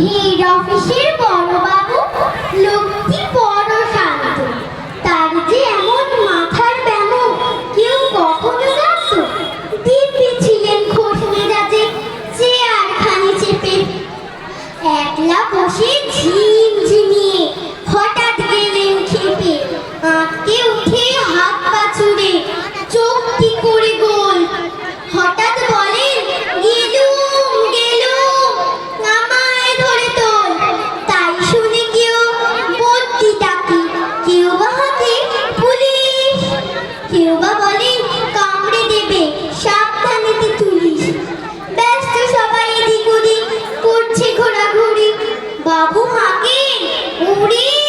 head অফিসের বাবু হাঁকেন উড়ে